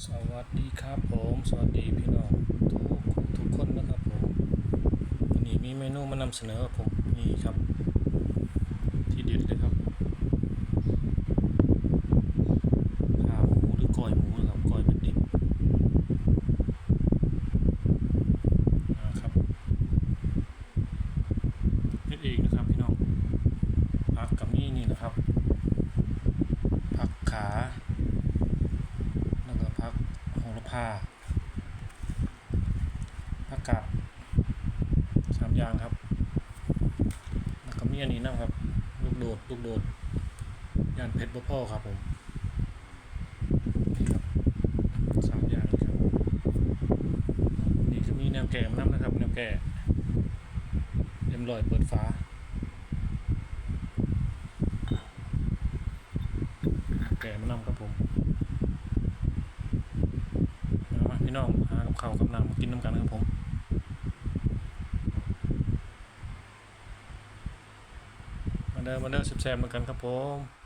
สวัสดีครับผม สวัสดีพี่น้องทุกทุกคนนะครับผมวันนี้มีเมนูมานำเสนอผมนี่ครับ ที่เด็ดเลยครับขาหมูหรือก้อยหมูครับก้อยเป็นดิบนะครับเฮ็ดเองนะครับพี่น้องผักกับนี่นี่นะครับผักขา โหระพาผักกาดสามอย่างครับ แล้วก็มีอันนี้นะครับ ลูกโดด ลูกโดด ยานเพชรพ่อครับผมนี่ครับสามอย่างครับ นี่จะมีแนวแก่มาน้ำนะครับ แนวแก่เอ็มลอยเปิดฟ้าแก่มานำครับผม เอามาพี่น้องหากับ ข้าวกับน้ำกินน้ำกันครับผมมาเดินมาเดินแซ่บๆเหมือนกันครับผม